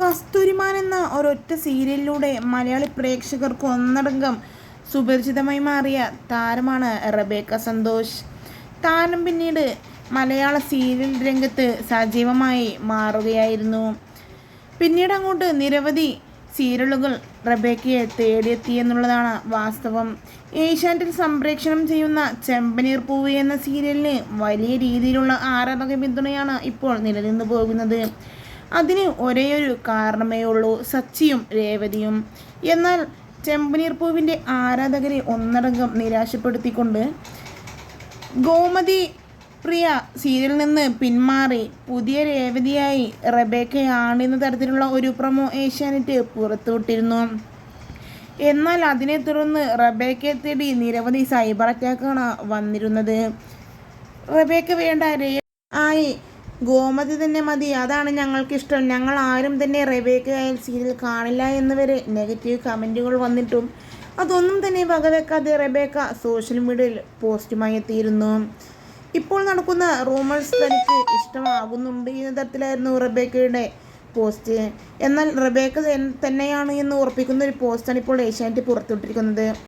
കസ്തൂരിമാൻ എന്ന ഒരൊറ്റ സീരിയലിലൂടെ മലയാളി പ്രേക്ഷകർക്ക് ഒന്നടങ്കം സുപരിചിതമായി മാറിയ താരമാണ് റബേക്ക സന്തോഷ്. താരം പിന്നീട് മലയാള സീരിയൽ രംഗത്ത് സജീവമായി മാറുകയായിരുന്നു. പിന്നീട് അങ്ങോട്ട് നിരവധി സീരിയലുകൾ റബേക്കയെ തേടിയെത്തി എന്നുള്ളതാണ് വാസ്തവം. ഏഷ്യാനെറ്റിൽ സംപ്രേക്ഷണം ചെയ്യുന്ന ചെമ്പനീർ പൂവ് എന്ന സീരിയലിന് വലിയ രീതിയിലുള്ള ആരാധക പിന്തുണയാണ് ഇപ്പോൾ നിലനിന്നു പോകുന്നത്. അതിന് ഒരേയൊരു കാരണമേ ഉള്ളൂ. സച്ചിയും രേവതിയും. എന്നാൽ ചെമ്പനീർ പൂവിന്റെ ആരാധകരെ ഒന്നടങ്കം നിരാശപ്പെടുത്തിക്കൊണ്ട് ഗോമതി പ്രിയ സീരിയലിൽ നിന്ന് പിന്മാറി പുതിയ രേവതിയായി റബേക്കയാണെന്ന തരത്തിലുള്ള ഒരു പ്രമോ ഏഷ്യാനെറ്റ് പുറത്തുവിട്ടിരുന്നു. എന്നാൽ അതിനെ തുടർന്ന് റബേക്കയെ തേടി നിരവധി സൈബർ അറ്റാക്കാണ് വന്നിരുന്നത്. റബേക്ക വേണ്ട രേ ആയി ഗോമതി തന്നെ മതി. അതാണ് ഞങ്ങൾക്കിഷ്ടം. ഞങ്ങൾ ആരും തന്നെ റെബേക്ക ആയ സീരിയൽ കാണില്ല എന്ന് വരെ നെഗറ്റീവ് കമന്റുകൾ വന്നിട്ടും അതൊന്നും തന്നെ വകവെക്കാതെ റെബേക്ക സോഷ്യൽ മീഡിയയിൽ പോസ്റ്റുമായി എത്തിയിരുന്നു. ഇപ്പോൾ നടക്കുന്ന റൂമേഴ്സ് തനിക്ക് ഇഷ്ടമാകുന്നുണ്ട് എന്ന തരത്തിലായിരുന്നു റബേക്കയുടെ പോസ്റ്റ്. എന്നാൽ റബേക്ക തന്നെയാണ് എന്ന് ഉറപ്പിക്കുന്ന ഒരു പോസ്റ്റാണ് ഇപ്പോൾ ഏഷ്യാനെറ്റ് പുറത്തുവിട്ടിരിക്കുന്നത്.